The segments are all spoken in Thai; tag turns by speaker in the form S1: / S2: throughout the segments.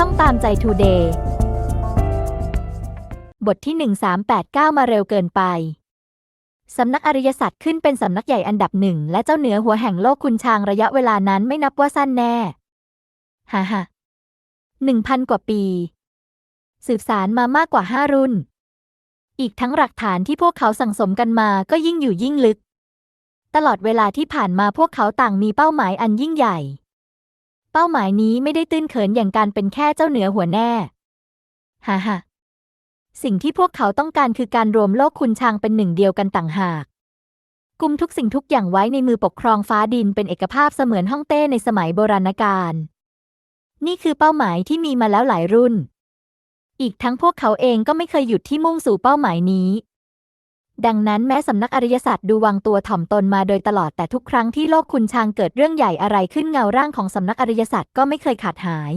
S1: ช่องตามใจทูเดย์บทที่ 1389 มาเร็วเกินไป สำนักอริยสัจขึ้นเป็นสำนักใหญ่อันดับหนึ่ง และเจ้าเหนือหัวแห่งโลกคุณชางระยะเวลานั้นไม่นับว่าสั้นแน่ฮ่าฮ่าหนึ่งพันกว่าปี สืบสารมามากกว่าห้ารุ่น อีกทั้งหลักฐานที่พวกเขาสั่งสมกันมาก็ยิ่งอยู่ยิ่งลึก ตลอดเวลาที่ผ่านมาพวกเขาต่างมีเป้าหมายอันยิ่งใหญ่ เป้าหมายนี้ไม่ได้ตื้นเขินอย่างการเป็นแค่เจ้าเหนือหัวแน่ฮ่าฮ่าสิ่งที่พวกเขาต้องการคือการรวมโลกคุณชางเป็นหนึ่งเดียวกันต่างหากกุมทุกสิ่งทุกอย่างไว้ในมือปกครองฟ้าดินเป็นเอกภาพเสมือนฮ่องเต้ในสมัยโบราณกาล นี่คือเป้าหมายที่มีมาแล้วหลายรุ่น อีกทั้งพวกเขาเองก็ไม่เคยหยุดที่มุ่งสู่เป้าหมายนี้ ดังนั้นแม้สำนักอริยศาสตร์ดูวางตัวถ่อมตนมาโดยตลอดแต่ทุกครั้งที่โลกคุณชางเกิดเรื่องใหญ่อะไรขึ้นเงาร่างของสำนักอริยศาสตร์ก็ไม่เคยขาดหาย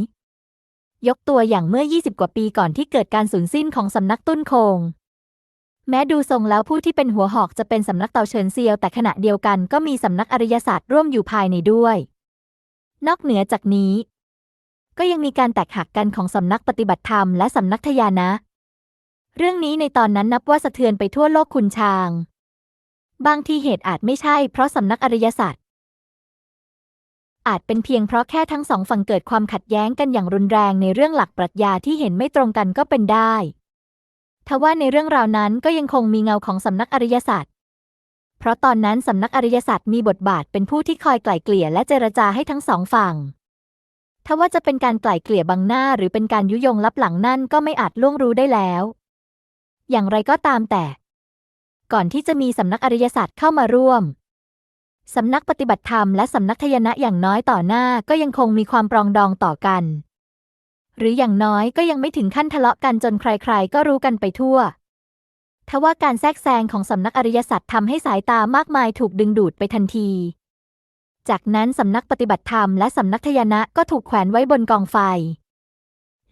S1: ยกตัวอย่างเมื่อ 20 กว่าปีก่อนที่เกิดการสูญสิ้นของสำนักตุ้นโคง แม้ดูทรงแล้วผู้ที่เป็นหัวหอกจะเป็นสำนักเตาเฉินเซียว แต่ขณะเดียวกันก็มีสำนักอริยศาสตร์ร่วมอยู่ภายในด้วย นอกเหนือจากนี้ ก็ยังมีการแตกหักกันของสำนักปฏิบัติธรรมและสำนักทยานะ เรื่องนี้ในตอนนั้นนับว่าสะเทือนไปทั่วโลกคุณชาง บางทีเหตุอาจไม่ใช่เพราะสำนักอริยศาสตร์อาจเป็นเพียงเพราะแค่ทั้งสองฝั่งเกิดความขัดแย้งกันอย่างรุนแรงในเรื่องหลักปรัชญาที่เห็นไม่ตรงกันก็เป็นได้ ทว่าในเรื่องราวนั้นก็ยังคงมีเงาของสำนักอริยศาสตร์ เพราะตอนนั้นสำนักอริยศาสตร์มีบทบาทเป็นผู้ที่คอยไกล่เกลี่ยและเจรจาให้ทั้งสองฝั่ง ทว่าจะเป็นการไกล่เกลี่ยบังหน้าหรือเป็นการยุยงลับหลังนั่นก็ไม่อาจล่วงรู้ได้แล้ว อย่างไรก็ตามแต่ ก่อนที่จะมีสำนักอริยศาสตร์เข้ามาร่วม สำนักปฏิบัติธรรมและสำนักทยนะอย่างน้อยต่อหน้าก็ยังคงมีความปรองดองต่อกัน หรืออย่างน้อยก็ยังไม่ถึงขั้นทะเลาะกันจนใครๆ ก็รู้กันไปทั่วทว่าการแทรกแซงของสำนักอริยสัจทำให้สายตามากมายถูกดึงดูดไปทันที จากนั้นสำนักปฏิบัติธรรมและสำนักทยนะก็ถูกแขวนไว้บนกองไฟ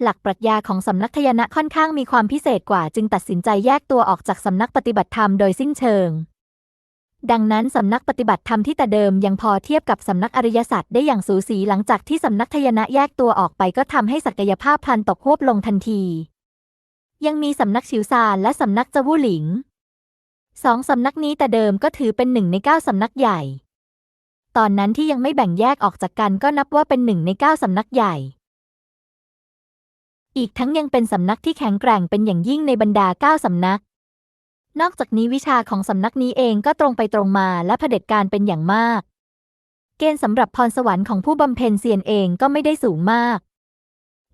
S1: หลักปรัชญาของสำนักทยนะค่อนข้างมีความพิเศษกว่าจึงตัดสินใจแยกตัวออกจากสำนักปฏิบัติธรรมโดยสิ้นเชิง ดังนั้นสำนักปฏิบัติธรรมที่แต่เดิมยังพอเทียบกับสำนักอริยสัจได้อย่างสูสีหลังจากที่สำนักทยนะแยกตัวออกไปก็ทำให้ศักยภาพพลันตกควบลงทันที ยังมีสำนักฉิวซานและสำนักจวูหลิงสองสำนักนี้แต่เดิมก็ถือเป็นหนึ่งในเก้าสำนักใหญ่ ตอนนั้นที่ยังไม่แบ่งแยกออกจากกันก็นับว่าเป็นหนึ่งในเก้าสำนักใหญ่ อีกทั้งยังเป็นสำนักที่แข็งแกร่งเป็นอย่างยิ่งในบรรดาเก้าสำนัก นอกจากนี้วิชาของสำนักนี้เองก็ตรงไปตรงมาและเผด็จการเป็นอย่างมาก เกณฑ์สำหรับพรสวรรค์ของผู้บำเพ็ญเซียนเองก็ไม่ได้สูงมาก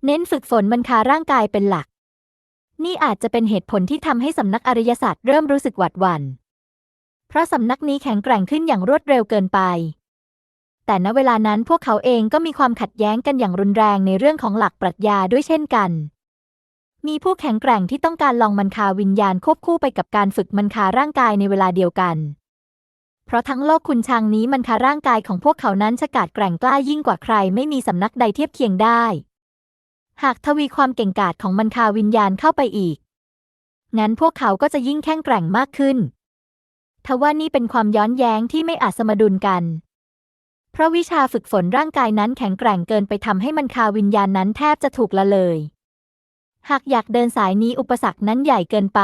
S1: เน้นฝึกฝนบรรคาร่างกายเป็นหลัก นี่อาจจะเป็นเหตุผลที่ทำให้สำนักอริยศาสตร์เริ่มรู้สึกหวาดหวัน่นเพราะสำนักนี้แข็งแกร่งขึ้นอย่างรวดเร็วเกินไป แต่ณเวลานั้นพวกเขาเองก็มีความขัดแย้งกันอย่างรุนแรงในเรื่องของหลักปรัชญาด้วยเช่นกัน มีผู้แข็งแกร่งที่ต้องการลองมันคาวิญญาณควบคู่ไปกับการฝึกมันคาร่างกายในเวลาเดียวกัน เพราะทั้งโลกคุณชางนี้มันคาร่างกายของพวกเขานั้นฉกาจแกร่งกล้ายิ่งกว่าใครไม่มีสำนักใดเทียบเคียงได้ หากทวีความเก่งกาจของมันคาวิญญาณเข้าไปอีก งั้นพวกเขาก็จะยิ่งแข็งแกร่งมากขึ้นทว่านี่เป็นความย้อนแย้งที่ไม่อาจสมดุลกัน เพราะวิชาฝึกฝนร่างกายนั้นแข็งแกร่งเกินไปทำให้มันคาวิญญาณนั้นแทบจะถูกละเลย หากอยากเดินสายนี้อุปสรรคนั้นใหญ่เกินไป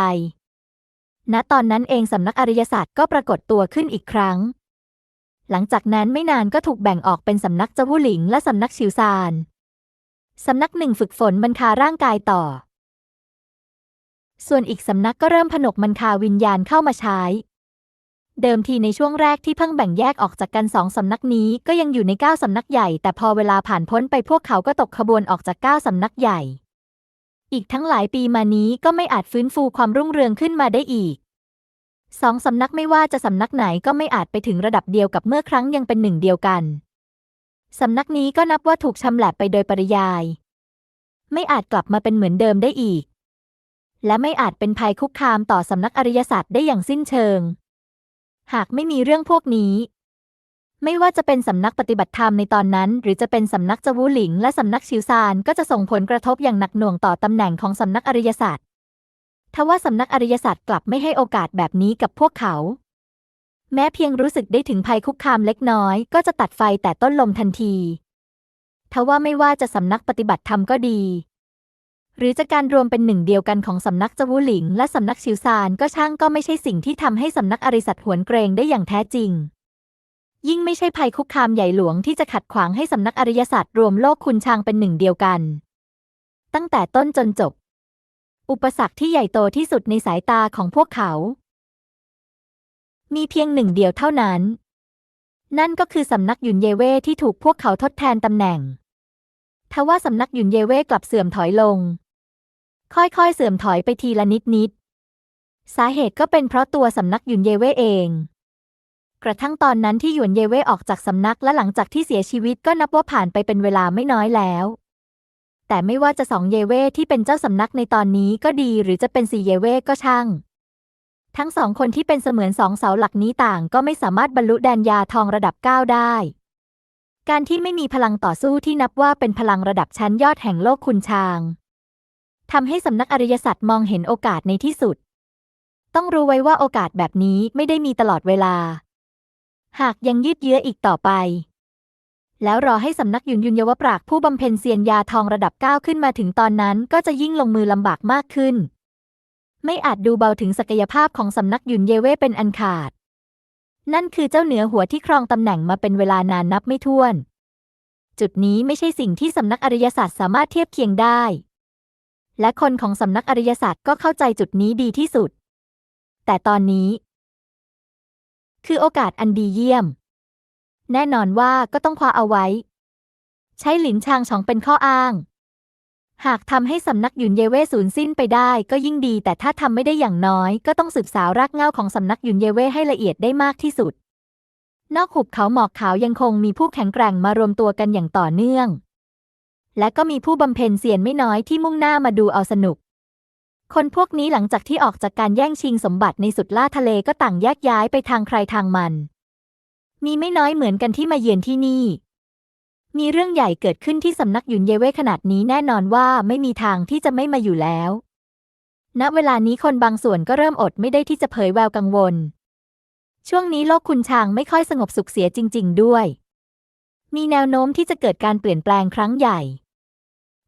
S1: ณตอนนั้นเองสำนักอริยศาสตร์ก็ปรากฏตัวขึ้นอีกครั้ง หลังจากนั้นไม่นานก็ถูกแบ่งออกเป็นสำนักเจ้าวูหลิงและสำนักชิวซานสำนักหนึ่งฝึกฝนมันคาร่างกายต่อ ส่วนอีกสำนักก็เริ่มผนกมันคาวิญญาณเข้ามาใช้ เดิมทีในช่วงแรกที่เพิ่งแบ่งแยกออกจากกันสองสำนักนี้ก็ยังอยู่ในเก้าสำนักใหญ่ แต่พอเวลาผ่านพ้นไปพวกเขาก็ตกขบวนออกจากเก้าสำนักใหญ่ อีกทั้งหลายปีมานี้ก็ไม่อาจฟื้นฟูความรุ่งเรืองขึ้นมาได้อีกสองสำนักไม่ว่าจะสำนักไหนก็ไม่อาจไปถึงระดับเดียวกับเมื่อครั้งยังเป็นหนึ่งเดียวกัน สำนักนี้ก็นับว่าถูกชำแหละไปโดยปริยาย ไม่อาจกลับมาเป็นเหมือนเดิมได้อีก และไม่อาจเป็นภัยคุกคามต่อสำนักอริยศาสตร์ได้อย่างสิ้นเชิง หากไม่มีเรื่องพวกนี้ ไม่ว่าจะเป็นสำนักปฏิบัติธรรมในตอนนั้น หรือจะเป็นสำนักจวูหลิง และสำนักชิวซานก็จะส่งผลกระทบอย่างหนักหน่วงต่อตำแหน่งของสำนักอริยศาสตร์ทว่าสำนักอริยศาสตร์กลับไม่ให้โอกาสแบบนี้กับพวกเขา แม้เพียงรู้สึกได้ถึงภัยคุกคามเล็กน้อย ก็จะตัดไฟแต่ต้นลมทันทีทว่าไม่ว่าจะสำนักปฏิบัติธรรมก็ดี หรือจะการรวมเป็นหนึ่งเดียวกันของสำนักจวูหลิง และสำนักชิวซานก็ช่างก็ไม่ใช่สิ่งที่ทำให้สำนักอริสัตหวนเกรงได้อย่างแท้จริง ยิ่งไม่ใช่ภัยคุกคามใหญ่หลวงที่จะขัดขวางให้สำนักอริยศาสตร์รวมโลกคุณชางเป็นหนึ่งเดียวกัน ตั้งแต่ต้นจนจบ อุปสรรคที่ใหญ่โตที่สุดในสายตาของพวกเขา มีเพียงหนึ่งเดียวเท่านั้น นั่นก็คือสำนักหยุนเยเว่ที่ถูกพวกเขาทดแทนตำแหน่งทว่าสำนักหยุนเยเว่กลับเสื่อมถอยลง ค่อยๆ เสื่อมถอยไปทีละนิดนิดๆสาเหตุก็เป็นเพราะตัวสำนักหยุนเยเว่เอง กระทั่งตอนนั้นที่หยวนเยเว่ออกจากสำนักและหลังจากที่เสียชีวิตก็นับว่าผ่านไปเป็นเวลาไม่น้อยแล้ว แต่ไม่ว่าจะสองเยเว่ที่เป็นเจ้าสำนักในตอนนี้ก็ดีหรือจะเป็นสี่เยเว่ก็ช่าง ทั้งสองคนที่เป็นเสมือนสองเสาหลักนี้ต่างก็ไม่สามารถบรรลุแดนยาทองระดับ9ได้การที่ไม่มีพลังต่อสู้ที่นับว่าเป็นพลังระดับชั้นยอดแห่งโลกคุณชาง ทำให้สำนักอริยสัจมองเห็นโอกาสในที่สุด ต้องรู้ไว้ว่าโอกาสแบบนี้ไม่ได้มีตลอดเวลา หากยังยืดเยื้ออีกต่อไป แล้วรอให้สำนักยุนยุนยวปรากผู้บำเพ็ญเซียนยาทองระดับ9ขึ้นมาถึงตอนนั้นก็จะยิ่งลงมือลำบากมากขึ้น ไม่อาจดูเบาถึงศักยภาพของสำนักยุนเยเว่เป็นอันขาด นั่นคือเจ้าเหนือหัวที่ครองตำแหน่งมาเป็นเวลานานนับไม่ถ้วนจุดนี้ไม่ใช่สิ่งที่สำนักอริยศาสตร์สามารถเทียบเคียงได้ และคนของสำนักอริยศาสตร์ก็เข้าใจจุดนี้ดีที่สุด แต่ตอนนี้ คือโอกาสอันดีเยี่ยม แน่นอนว่าก็ต้องคว้าเอาไว้ ใช้หลินชางชองเป็นข้ออ้าง หากทำให้สำนักหยุนเยเว่สูญสิ้นไปได้ก็ยิ่งดี แต่ถ้าทำไม่ได้อย่างน้อย ก็ต้องสืบสาวรากเหง้าของสำนักหยุนเยเว่ให้ละเอียดได้มากที่สุดนอกหุบเขาหมอกขาวยังคงมีผู้แข็งแกร่งมารวมตัวกันอย่างต่อเนื่อง และก็มีผู้บำเพ็ญเสียนไม่น้อยที่มุ่งหน้ามาดูเอาสนุก คนพวกนี้หลังจากที่ออกจากการแย่งชิงสมบัติในสุดล่าทะเลก็ต่างแยกย้ายไปทางใครทางมัน มีไม่น้อยเหมือนกันที่มาเยือนที่นี่ มีเรื่องใหญ่เกิดขึ้นที่สำนักหยุนเยเว่ขนาดนี้แน่นอนว่าไม่มีทางที่จะไม่มาอยู่แล้ว ณ เวลานี้คนบางส่วนก็เริ่มอดไม่ได้ที่จะเผยแววกังวล ช่วงนี้โลกคุณชางไม่ค่อยสงบสุขเสียจริง ๆ ด้วย มีแนวโน้มที่จะเกิดการเปลี่ยนแปลงครั้งใหญ่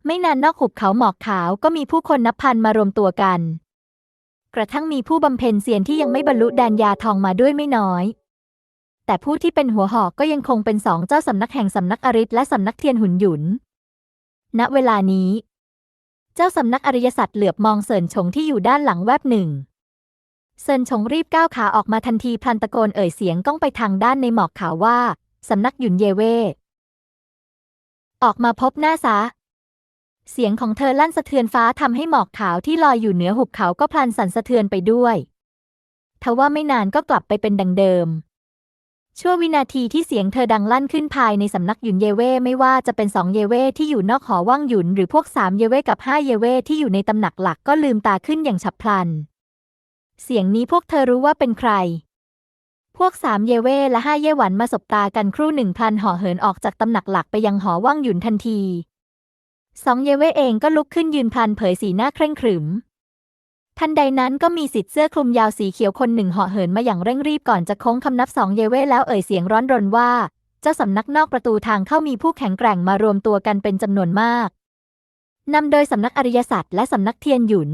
S1: ไม่นานนอกหุบเขาหมอกขาวก็มีผู้คนนับพันมารวมตัวกัน กระทั่งมีผู้บำเพ็ญเซียนที่ยังไม่บรรลุแดนยาทองมาด้วยไม่น้อย แต่ผู้ที่เป็นหัวหอกก็ยังคงเป็นสองเจ้าสำนักแห่งสำนักอริศและสำนักเทียนหุนหยุน ณ เวลานี้ เจ้าสำนักอริยสัจเหลือบมองเซินชงที่อยู่ด้านหลังแวบหนึ่ง เซินชงรีบก้าวขาออกมาทันทีพลันตะโกนเอ่ยเสียงก้องไปทางด้านในหมอกขาวว่าสำนักหยุนเยเว่ออกมาพบหน้าซะ เสียงของเธอลั่นสะเทือนฟ้าทำให้หมอกขาวที่ลอยอยู่เหนือหุบเขาก็พลันสั่นสะเทือนไปด้วยทว่าไม่นานก็กลับไปเป็นดังเดิม ชั่ววินาทีที่เสียงเธอดังลั่นขึ้นภายในสำนักหยุนเยเว่ไม่ว่าจะเป็นสองเยเว่ที่อยู่นอกหอว่างหยุนหรือพวกสามเยเว่กับห้าเยเว่ที่อยู่ในตำหนักหลักก็ลืมตาขึ้นอย่างฉับพลัน เสียงนี้พวกเธอรู้ว่าเป็นใคร พวกสามเยเว่และห้าเยหวันมาสบตากันครู่หนึ่งพลันห่อเหินออกจากตำหนักหลักไปยังหอว่างหยุนทันที สองเยเว่เองก็ลุกขึ้นยืนพลันเผยสีหน้าเคร่งขรึม ทันใดนั้นก็มีสิทธิ์เสื้อคลุมยาวสีเขียวคนหนึ่งเหาะเหินมาอย่างเร่งรีบก่อนจะโค้งคำนับสองเยเว่แล้วเอ่ยเสียงร้อนรนว่า เจ้าสำนักนอกประตูทางเข้ามีผู้แข็งแกร่งมารวมตัวกันเป็นจำนวนมากนำโดยสำนักอริยศาสตร์และสำนักเทียนหยุน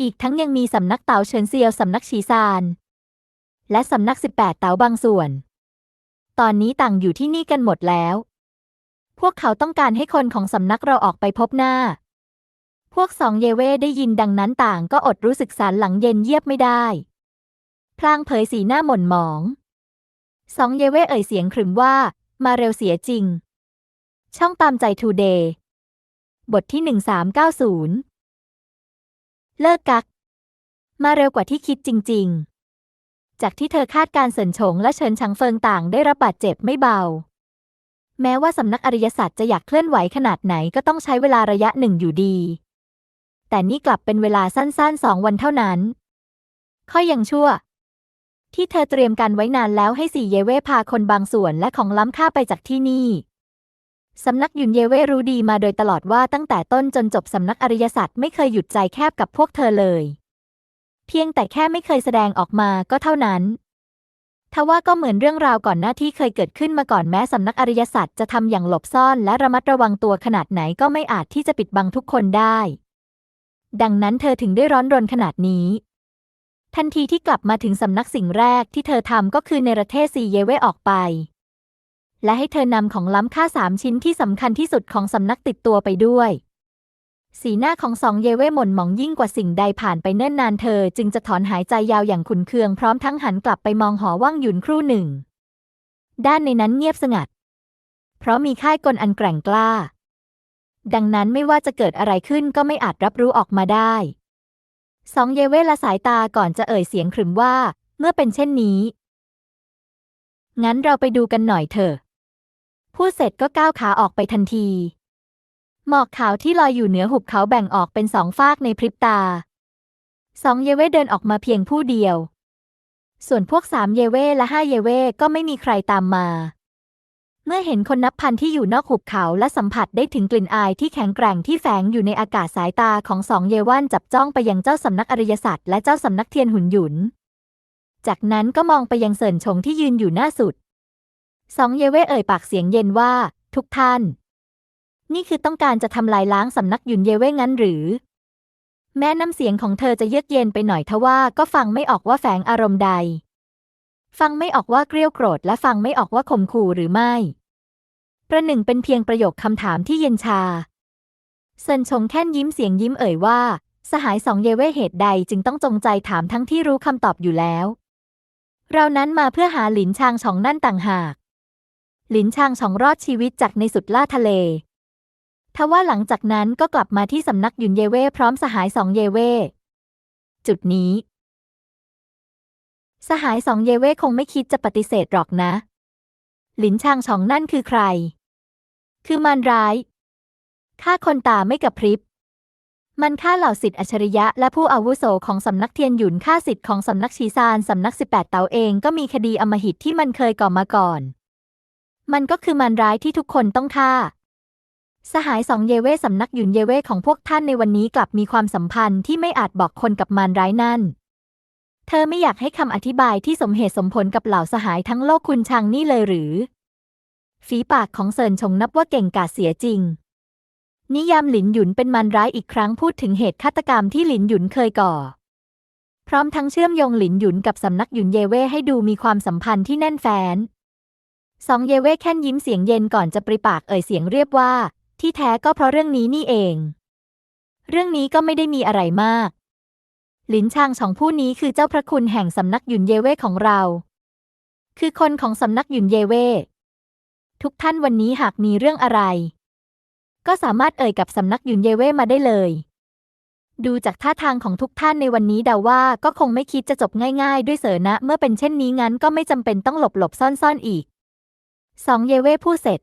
S1: อีกทั้งยังมีสำนักเต๋าเฉินเซียวสำนักชีซาน และสำนัก 18 เต๋าบางส่วน ตอนนี้ต่างอยู่ที่นี่กันหมดแล้ว พวกเขาต้องการให้คนของสำนักเราออกไปพบหน้า พวกสองเยเว่ได้ยินดังนั้นต่างก็อดรู้สึกสารหลังเย็นเยียบไม่ได้ พลางเผยสีหน้าหม่นหมอง สองเยเว่เอ่ยเสียงขรึมว่า มาเร็วเสียจริง ช่องตามใจทูเดย์บทที่ 1390 เลิกกัก มาเร็วกว่าที่คิดจริง ๆ จากที่เธอคาดการเสินฉงและเฉินชังเฟิงต่างได้รับบาดเจ็บไม่เบา แม้ว่าสำนักอริยศาสตร์จะอยากเคลื่อนไหวขนาดไหนก็ต้องใช้เวลาระยะหนึ่งอยู่ดี แต่นี่กลับเป็นเวลาสั้นๆสองวันเท่านั้น ค่อยยังชั่ว ที่เธอเตรียมการไว้นานแล้วให้สี่เยเว่พาคนบางส่วนและของล้ำค่าไปจากที่นี่สำนักหยุนเยเว่รู้ดีมาโดยตลอดว่าตั้งแต่ต้นจนจบสำนักอริยศาสตร์ไม่เคยหยุดใจแคบกับพวกเธอเลย เพียงแต่แค่ไม่เคยแสดงออกมาก็เท่านั้น ทว่าก็เหมือนเรื่องราวก่อนหน้าที่เคยเกิดขึ้นมาก่อนแม้สำนักอริยสัจจะทำอย่างหลบซ่อนและระมัดระวังตัวขนาดไหนก็ไม่อาจที่จะปิดบังทุกคนได้ ดังนั้นเธอถึงได้ร้อนรนขนาดนี้ ทันทีที่กลับมาถึงสำนักสิ่งแรกที่เธอทำก็คือเนประเทศซีเยเวออกไป และให้เธอนำของล้ำค่าสามชิ้นที่สำคัญที่สุดของสำนักติดตัวไปด้วย สีหน้าของสองเยเว่หม่นหมองยิ่งกว่าสิ่งใดผ่านไปเนิ่นนานเธอ จึงจะถอนหายใจยาวอย่างขุนเคืองพร้อมทั้งหันกลับไปมองหอว่างหยุนครู่หนึ่ง ด้านในนั้นเงียบสงัด เพราะมีค่ายกลอันแกร่งกล้า ดังนั้นไม่ว่าจะเกิดอะไรขึ้นก็ไม่อาจรับรู้ออกมาได้ สองเยเว่ละสายตาก่อนจะเอ่ยเสียงขรึมว่า เมื่อเป็นเช่นนี้ งั้นเราไปดูกันหน่อยเถอะพูดเสร็จก็ก้าวขาออกไปทันที หมอกขาวที่ลอยอยู่เหนือหุบเขาแบ่งออกเป็นสองฟากในพริบตา สองเยเว่เดินออกมาเพียงผู้เดียว ส่วนพวกสามเยเว่และห้าเยเว่ก็ไม่มีใครตามมา เมื่อเห็นคนนับพันที่อยู่นอกหุบเขาและสัมผัสได้ถึงกลิ่นอายที่แข็งแกร่งที่แฝงอยู่ในอากาศสายตาของสองเยวันจับจ้องไปยังเจ้าสำนักอริยสัจและเจ้าสำนักเทียนหุ่นหยุน จากนั้นก็มองไปยังเสินชงที่ยืนอยู่หน้าสุด สองเยเว่เอ่ยปากเสียงเย็นว่า ทุกท่าน นี่คือต้องการจะทำลายล้างสำนักหยุนเยเว่งั้นหรือ แม้น้ำเสียงของเธอจะเยือกเย็นไปหน่อยทว่าก็ฟังไม่ออกว่าแฝงอารมณ์ใด ฟังไม่ออกว่าเกรี้ยวโกรธ และฟังไม่ออกว่าข่มขู่หรือไม่ ประหนึ่งเป็นเพียงประโยคคำถามที่เย็นชาเซินชงแค่นยิ้มเสียงยิ้มเอ่ยว่า สหายสองเยเว่เหตุใดจึงต้องจงใจถามทั้งที่รู้คำตอบอยู่แล้ว เรานั้นมาเพื่อหาหลินชางชองนั่นต่างหาก หลินชางชองรอดชีวิตจากในสุดล่าทะเล ทว่าหลังจากนั้นก็กลับมาที่สำนักหยุนเยเว่พร้อมสหายสองเยเว่จุดนี้ สหายสองเยเว่คงไม่คิดจะปฏิเสธหรอกนะ หลินชางชองนั่นคือใคร คือมารร้ายฆ่าคนตาไม่กับพริบ มันฆ่าเหล่าสิทธิอัจฉริยะและผู้อาวุโสของสำนักเทียนหยุนฆ่าสิทธิ์ของสำนักชีซานสำนัก18เตาเองก็มีคดีอมหิตที่มันเคยก่อมาก่อน มันก็คือมารร้ายที่ทุกคนต้องฆ่า สหายสองเยเว่สำนักหยุนเยเว่ของพวกท่านในวันนี้กลับมีความสัมพันธ์ที่ไม่อาจบอกคนกับมารร้ายนั่น เธอไม่อยากให้คำอธิบายที่สมเหตุสมผลกับเหล่าสหายทั้งโลกคุณชังนี่เลยหรือ ฝีปากของเซินชงนับว่าเก่งกาจเสียจริง นิยามหลินหยุนเป็นมารร้ายอีกครั้งพูดถึงเหตุฆาตกรรมที่หลินหยุนเคยก่อ พร้อมทั้งเชื่อมโยงหลินหยุนกับสำนักหยุนเยเว่ให้ดูมีความสัมพันธ์ที่แน่นแฟ้นสองเยเว่แค่นยิ้มเสียงเย็นก่อนจะปริปากเอ่ยเสียงเรียบว่า ที่แท้ก็เพราะเรื่องนี้นี่เอง เรื่องนี้ก็ไม่ได้มีอะไรมาก หลินชางของผู้นี้คือเจ้าพระคุณแห่งสำนักหยุนเยเว่ของเรา คือคนของสำนักหยุนเยเว่ทุกท่านวันนี้หากมีเรื่องอะไร ก็สามารถเอ่ยกับสำนักหยุนเยเว่มาได้เลย ดูจากท่าทางของทุกท่านในวันนี้เดาว่าก็คงไม่คิดจะจบง่าย ๆ ด้วยเสอนะ เมื่อเป็นเช่นนี้งั้นก็ไม่จำเป็นต้องหลบหลบซ่อนซ่อนอีกสองเยเว่พูดเสร็จ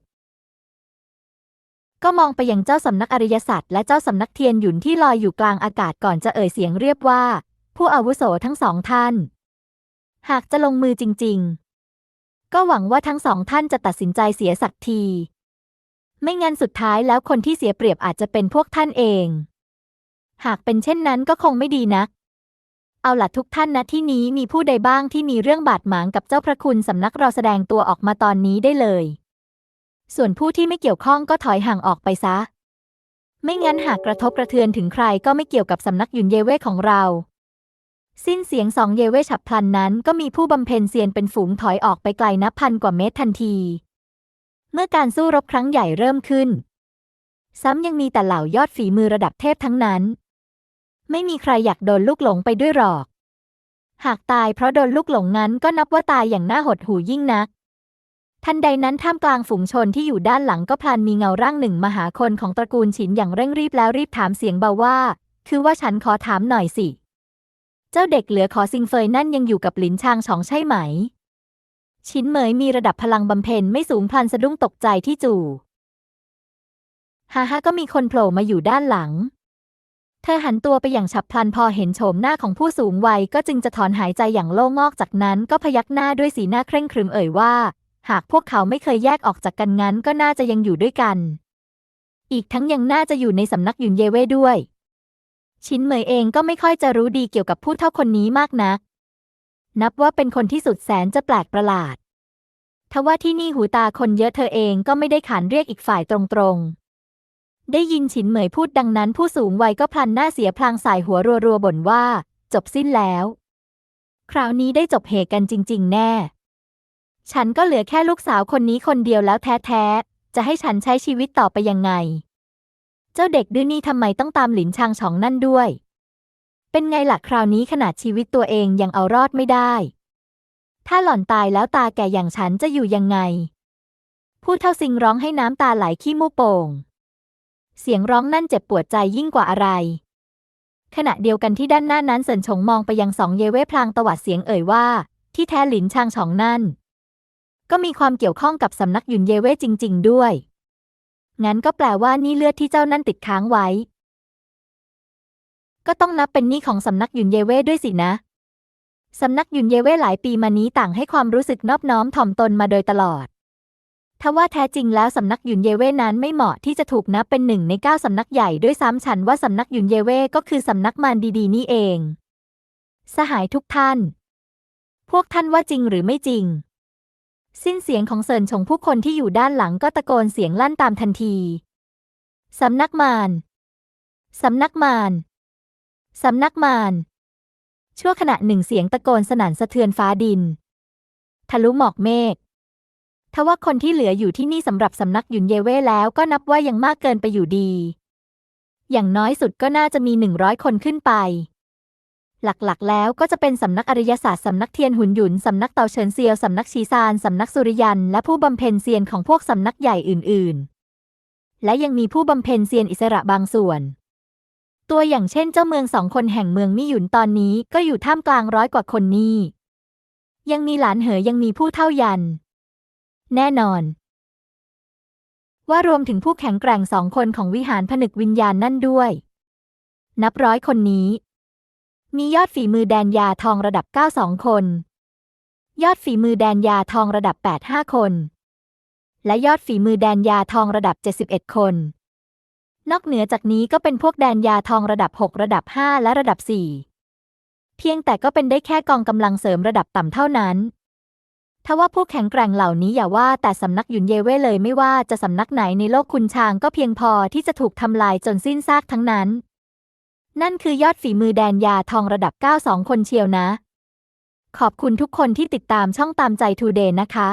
S1: ก็มองไปยังเจ้าสำนักอริยสัจและเจ้าสำนักเทียนหยุนที่ลอยอยู่กลางอากาศก่อนจะเอ่ยเสียงเรียบว่า ผู้อาวุโสทั้งสองท่าน หากจะลงมือจริง ๆ ก็หวังว่าทั้งสองท่านจะตัดสินใจเสียสักที ไม่งั้นสุดท้ายแล้วคนที่เสียเปรียบอาจจะเป็นพวกท่านเอง หากเป็นเช่นนั้นก็คงไม่ดีนัก เอาล่ะทุกท่านนะที่นี้มีผู้ใดบ้างที่มีเรื่องบาดหมางกับเจ้าพระคุณสำนักเราแสดงตัวออกมาตอนนี้ได้เลย ส่วนผู้ที่ไม่เกี่ยวข้องก็ถอยห่างออกไปซะ ไม่งั้นหากกระทบกระเทือนถึงใครก็ไม่เกี่ยวกับสำนักหยุนเยเว่ของเรา สิ้นเสียงสองเยเว่ฉับพลันนั้นก็มีผู้บำเพ็ญเซียนเป็นฝูงถอยออกไปไกลนับพันกว่าเมตรทันที เมื่อการสู้รบครั้งใหญ่เริ่มขึ้น ซ้ำยังมีแต่เหล่ายอดฝีมือระดับเทพทั้งนั้น ไม่มีใครอยากโดนลูกหลงไปด้วยหรอก หากตายเพราะโดนลูกหลงงั้นก็นับว่าตายอย่างน่าหดหู่ยิ่งนัก ทันใดนั้นท่ามกลางฝูงชนที่อยู่ด้านหลังก็พลันมีเงาร่างหนึ่งมาหาคนของตระกูลฉินอย่างเร่งรีบแล้วรีบถามเสียงเบาว่า คือว่าฉันขอถามหน่อยสิ เจ้าเด็กเหลือขอซิงเฟยนั่นยังอยู่กับหลินชางฉองใช่ไหม ชินเหมยมีระดับพลังบำเพ็ญไม่สูงพลันสะดุ้งตกใจที่จู่ฮ่าฮ่าก็มีคนโผล่มาอยู่ด้านหลัง เธอหันตัวไปอย่างฉับพลันพอเห็นโฉมหน้าของผู้สูงวัยก็จึงจะถอนหายใจอย่างโล่งอกจากนั้นก็พยักหน้าด้วยสีหน้าเคร่งครึมเอ่ยว่า หากพวกเขาไม่เคยแยกออกจากกันงั้นก็น่าจะยังอยู่ด้วยกัน อีกทั้งยังน่าจะอยู่ในสำนักหยุนเยเว่ด้วย ชินเหมยเองก็ไม่ค่อยจะรู้ดีเกี่ยวกับผู้เท่าคนนี้มากนัก นับว่าเป็นคนที่สุดแสนจะแปลกประหลาดทว่าที่นี่หูตาคนเยอะเธอเองก็ไม่ได้ขานเรียกอีกฝ่ายตรงๆ ได้ยินฉินเหมยพูดดังนั้น ผู้สูงวัยก็พลันหน้าเสียพลางสายหัวรัวๆบ่นว่า จบสิ้นแล้ว คราวนี้ได้จบเหตุกันจริง ๆ แน่ ฉันก็เหลือแค่ลูกสาวคนนี้คนเดียวแล้วแท้ๆ จะให้ฉันใช้ชีวิตต่อไปยังไง เจ้าเด็กดื้อนี่ทำไมต้องตามหลินชางฉองนั่นด้วย เป็นไงล่ะคราวนี้ขนาดชีวิตตัวเองยังเอารอดไม่ได้ ถ้าหล่อนตายแล้วตาแก่อย่างฉันจะอยู่ยังไงพูดเท่าซิงร้องให้น้ำตาไหลขี้มูกโป่ง เสียงร้องนั่นเจ็บปวดใจยิ่งกว่าอะไรขณะเดียวกันที่ด้านหน้านั้นเซินชงมองไปยังสองเยเว่พลางตวัดเสียงเอ่ยว่า ที่แท้หลินชางฉองนั่น ก็มีความเกี่ยวข้องกับสำนักยุนเยเว่จริง ๆ ด้วย งั้นก็แปลว่านี่เลือดที่เจ้านั่นติดค้างไว้ ก็ต้องนับเป็นนี้ของสำนักยุนเยเว่ด้วยสินะ สำนักยุนเยเว่หลายปีมานี้ต่างให้ความรู้สึกนอบน้อมถ่อมตนมาโดยตลอดทว่าแท้จริงแล้วสำนักยุนเยเว่นั้นไม่เหมาะที่จะถูกนับเป็นหนึ่งในเก้าสำนักใหญ่ด้วยซ้ำฉันว่าสำนักยุนเยเว่ก็คือสำนักมารดีๆ นี่เอง สหายทุกท่าน พวกท่านว่าจริงหรือไม่จริง สิ้นเสียงของเซินชงผู้คนที่อยู่ด้านหลังก็ตะโกนเสียงลั่นตามทันที สำนักมารสำนักมารสำนักมารชั่วขณะหนึ่งเสียงตะโกนสนั่นสะเทือนฟ้าดิน ทะลุหมอกเมฆทว่าคนที่เหลืออยู่ที่นี่สำหรับสำนักหยุนเยเว่แล้วก็นับว่ายังมากเกินไปอยู่ดี อย่างน้อยสุดก็น่าจะมีหนึ่งร้อยคนขึ้นไป หลักๆ แล้วก็จะเป็นสำนักอริยศาสตร์สำนักเทียนหุนหยุนสำนักเตาเฉินเซียวสำนักชีซานสำนักสุริยัน และผู้บำเพ็ญเซียนของพวกสำนักใหญ่อื่น ๆ และยังมีผู้บำเพ็ญเซียนอิสระบางส่วน ตัวอย่างเช่นเจ้าเมืองสองคนแห่งเมืองมิหยุนตอนนี้ก็อยู่ท่ามกลางร้อยกว่าคนนี้ ยังมีหลานเหยยังมีผู้เท่ายัน แน่นอน ว่ารวมถึงผู้แข็งแกร่งสองคนของวิหารผนึกวิญญาณนั่นด้วย นับร้อยคนนี้ มียอดฝีมือแดนยาทองระดับ 92 คน ยอดฝีมือแดนยาทองระดับ 85 คน และยอดฝีมือแดนยาทองระดับ 71 คน นอกเหนือจากนี้ก็เป็นพวกแดนยาทองระดับ 6 ระดับ 5 และระดับ 4 เพียงแต่ก็เป็นได้แค่กองกำลังเสริมระดับต่ำเท่านั้นทว่าผู้แข็งแกร่งเหล่านี้อย่าว่าแต่สำนักหยุนเยเว่เลยไม่ว่าจะสำนักไหนในโลกคุณชางก็เพียงพอที่จะถูกทำลายจนสิ้นซากทั้งนั้น นั่นคือยอดฝีมือแดนยาทองระดับ 92 คนเชียวนะ ขอบคุณทุกคนที่ติดตามช่องตามใจทูเดย์นะคะ